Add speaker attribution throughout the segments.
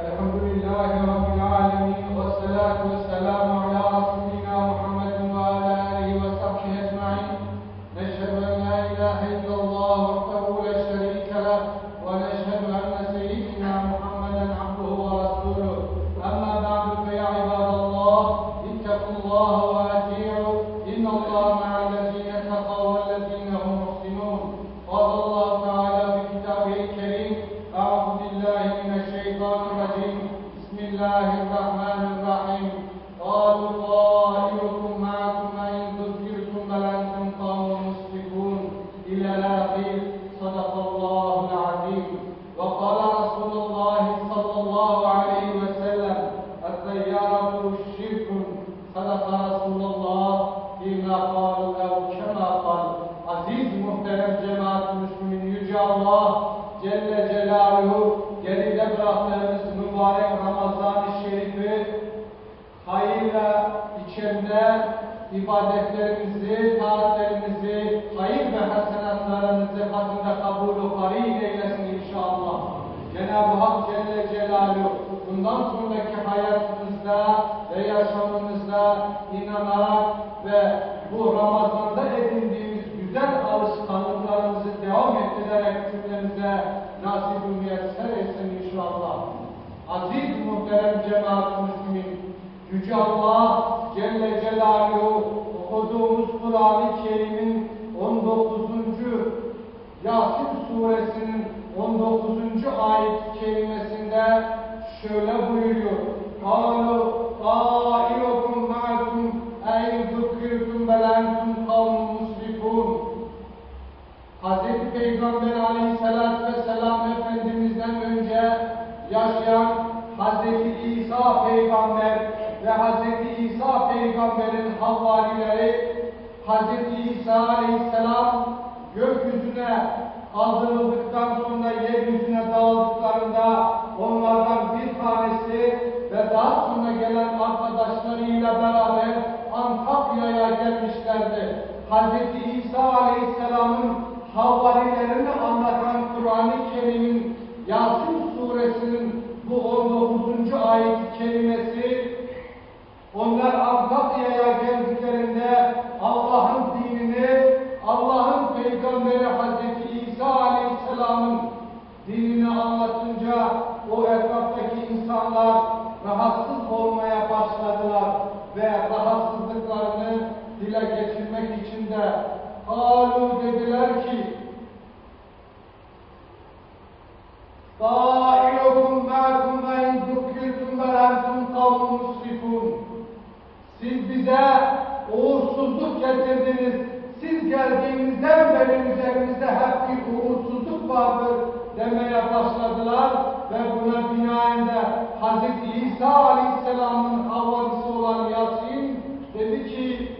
Speaker 1: الحمد لله رب العالمين والصلاة والسلام على رسولنا hayırla içinde ibadetlerimizi, taatlerimizi, hayır ve hasenatlarımızı katında kabul hayır eylesin inşallah. Cenab-ı Hak Celle Celaluhu bundan sonraki hayatımızda ve yaşamımızda inanan ve bu Ramazan'da edindiğimiz güzel alışkanlıklarımızı devam ettirerek cümlemize müyesser etsin inşallah. Aziz muhterem cemaat Müslümin, Yüce Allah Celle Celaluhu okuduğumuz Kur'an-ı Kerim'in 19. Yasin suresinin 19. ayet kelimesinde şöyle buyuruyor. Kâlu havarileri Hz. İsa aleyhisselam gökyüzüne kaldırıldıktan sonra yeryüzüne dağıldıklarında onlardan bir tanesi ve daha sonra gelen arkadaşlarıyla beraber Antakya'ya gelmişlerdi. Hz. İsa aleyhisselamın havarilerini anlatan Kur'an-ı Kerim'in Yasin suresinin bu 19. ayet kelimesi onlar Antakya'ya geldiklerinde Allah'ın dinini, Allah'ın peygamberi Hazreti İsa Aleyhisselam'ın dinini anlatınca o etraftaki insanlar rahatsız olmaya başladılar ve rahatsızlıklarını dile getirmek için de Kalu dediler ki Dâ'ilukum bize uğursuzluk getirdiniz. Siz geldiğinizden beri üzerimizde hep bir uğursuzluk vardır demeye başladılar ve buna binaen de Hz. İsa Aleyhisselam'ın havalisi olan Yasin dedi ki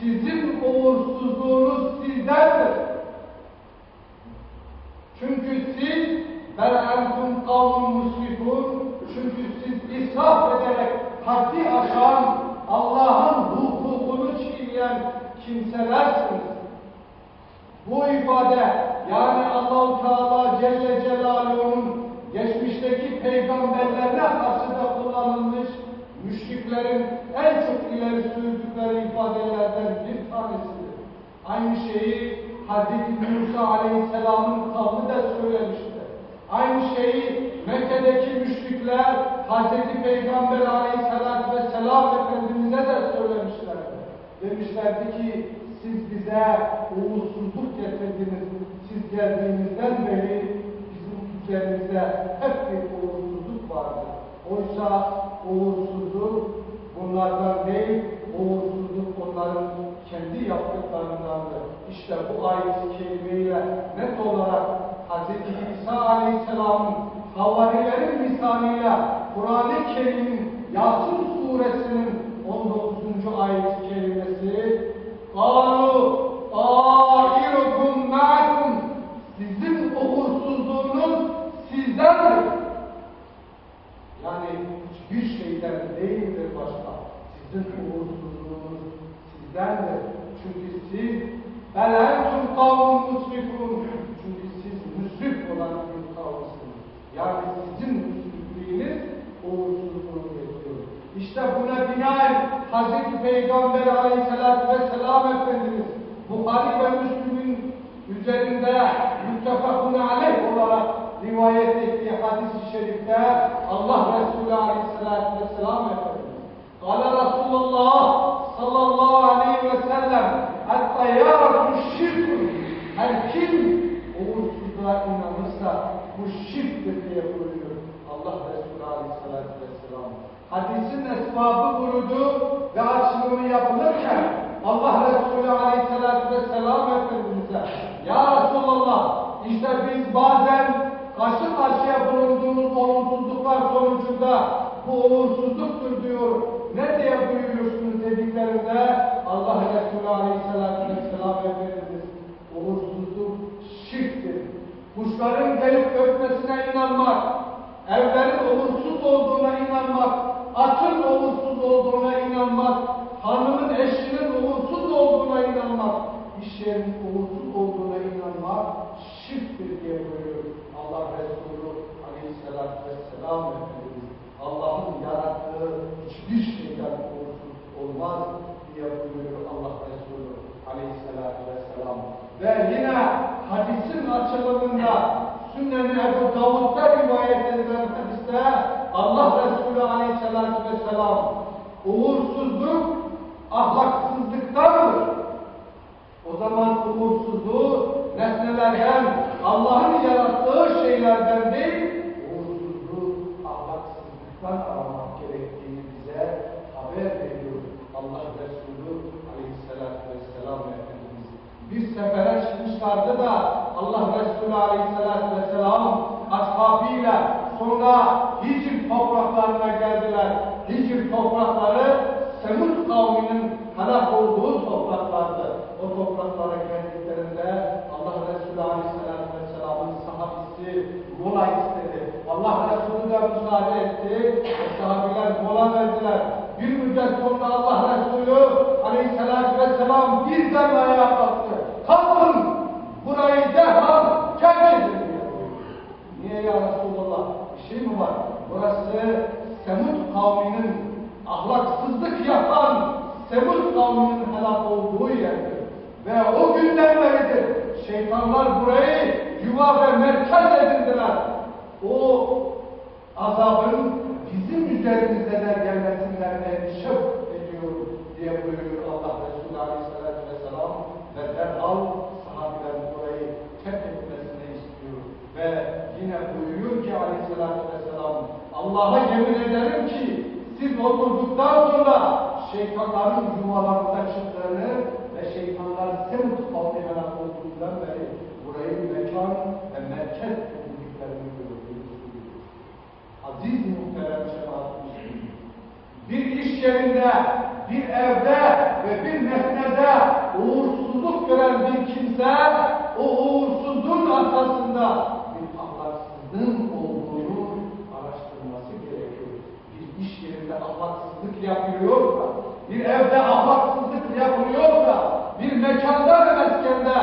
Speaker 1: sizin uğursuzluğunuz sizdendir. Çünkü siz bel entum kavmun musrifun çünkü siz israf ederek haddi peygamberlerine karşı da kullanılmış müşriklerin en çok ileri sürdükleri ifadelerden bir tanesidir. Aynı şeyi Hz. Musa Aleyhisselam'ın kavmi de söylemişti. Aynı şeyi Mekke'deki müşrikler Hz. Peygamber Aleyhisselatü Vesselam Efendimiz'e de söylemişlerdi. Demişlerdi ki siz bize uğursuzluk getirdiniz. Siz geldiğinizden beri bizim üzerimizde hep bir uğursuzluk. Oysa uğursuzluk bunlardan değil, uğursuzluk onların kendi yaptıklarındandır. İşte bu ayet-i net olarak Hz. İsa Aleyhisselam'ın havarilerin lisanıyla Kur'an-ı Kerim'in Yasin suresinin 19. ayet-i kerimesi Hazreti Peygamber Aleyhisselatü Vesselam Efendimiz Bukhari ve Müslüm'ün üzerinde müttefakun aleyh olarak rivayet ettiği hadis-i şerifte Allah Resulü Aleyhisselatü Vesselam Efendimiz Kale Resulullah sallallahu aleyhi ve sellem Et-tayyaratu şirkun Her kim uğursuzluğa inanırsa bu şirktir diye buyuruyor Allah Resulü Aleyhisselatü Vesselam. Hadisin esbabı vurudu ve açılımı yapılırken Allah Resulü Aleyhisselatü Vesselam Efendimiz'e Ya Resulallah işte biz bazen karşı karşıya bulunduğumuz olumsuzluklar sonucunda bu uğursuzluktur diyor. Ne diye buyuruyorsunuz dediklerinde Allah Resulü Aleyhisselatü Vesselam Efendimiz uğursuzluk şirktir. Kuşların gelip ötmesine inanmak, evlerin uğursuz olduğuna inanmak, atın uğursuz olduğuna inanmak, hanımın eşinin uğursuz olduğuna inanmak, iş yerinin uğursuz olduğuna inanmak şirktir diye buyuruyor Allah Resulü Aleyhisselatü Vesselam Efendimiz. Allah'ın yarattığı hiçbir şeyden uğursuz olmaz diye buyuruyor Allah Resulü Aleyhisselatü Vesselam. Ve yine hadisin açılımında Sünnet-i Ebu Davud'da rivayet edilen hadiste Allah Resulü Aleyhisselatü Vesselam uğursuzluk ahlaksızlıktandır. O zaman uğursuzluğu nesnelerden, Allah'ın yarattığı şeylerden değil, uğursuzluğu ahlaksızlıktan aramak gerektiğini bize haber veriyor Allah Resulü Aleyhisselatü Vesselam Efendimiz. Bir sefere çıkmışlardı da Allah Resulü Aleyhisselatü Vesselam ashabıyla sonra Hicr topraklarına geldiler. Hicr toprakları Semud kavminin helak olduğu topraklardı. O topraklara geldiklerinde Allah Resulü Aleyhisselatü Vesselam'ın sahabisi mola istedi. Allah Resulü de müsaade etti. Sahabiler mola verdiler. Bir müddet sonra Allah Resulü Aleyhisselatü Vesselam birden ayağa kalktı. Kalkın! Burayı derhal terk. Niye ya Resulallah? Bir şey mi var? Burası Semud kavminin ahlaksızlık yapan Semud kavminin helak olduğu yerdir. Ve o günden beridir şeytanlar burayı yuva ve merkez edindiler. O azabın bizim üzerimize de gelmesinden endişe ediyor diye buyuruyor Allah Resulü Aleyhisselatü Vesselam ve derhal sahabiler burayı terk etmesini istiyor. Ve yine buyuruyor ki Aleyhisselatü Vesselam Allah'a yemin ederim ki siz oturduktan sonra şeytanların yuvalarında çıktığını ve şeytanlar kavmi helak olduğundan beri burayı mekan ve merkez edindiklerini görüyoruz. Aziz muhterem cemaat bir iş yerinde, bir evde ve bir nesnede uğursuzluk gören bir kimse o uğursuzluğun arkasında bir ahlaksızlığın olduğunu araştırması gerekiyor. Bir iş yerinde ahlaksızlık yapılıyorsa, bir evde ahlaksızlık yapılıyorsa, bir mekanda ve meskende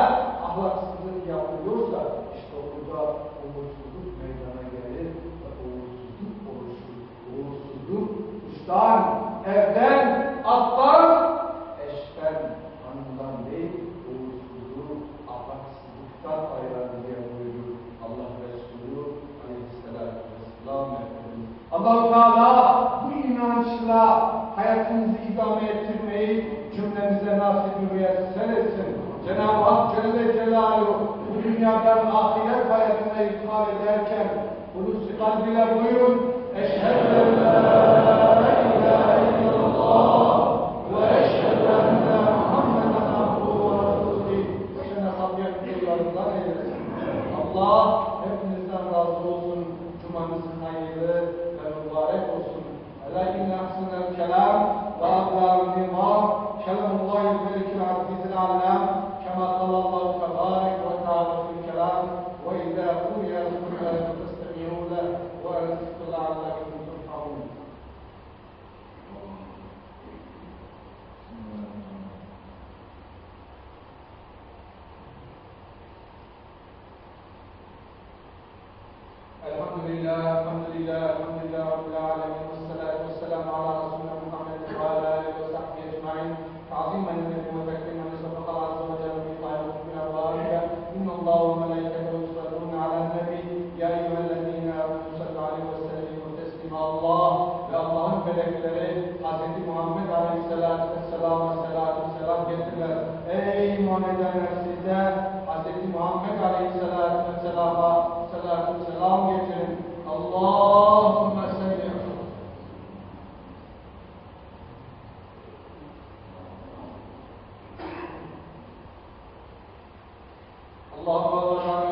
Speaker 1: ahlaksızlık yapılıyorsa işte orada uğursuzluk meydana gelir ve uğursuzluk oluşur. Uğursuzluk dıştan, evden, alttan, eşten, hanımdan değil, uğursuzluğu ahlaksızlıktan ayıran diye buyuruyor Allah Resulü Aleyhisselatü Vesselam Efendimiz. Allah Teala bu inançla hayatımızı idame ettirmeyi cümlemize nasip müyesser etsin. Cenab-ı Hak Celle Celaluhu bu dünyadan ahiret hayatına ithal ederken hulusi kalbiyle buyurun. الحمد لله الحمد لله الحمد لله رب العالمين والصلاة والسلام على رسولنا محمد وعلى آله وصحبه أجمعين. تعظيما لله وتكريما لصدق الله عز وجل في قائل ربنا وبارك إن الله وملائكته يصلون على النبي. يا أيها الذين آمنوا صلوا عليه وسلموا تسليما. الله اللهم بلغ إليه حضرت محمد عليه الصلاة والسلام والصلاة والسلام getirirler. Ey Muhammed محمد عليه Muhammed Aleyhisselam'a salatu selam getirin. Allahümme salli Allah'a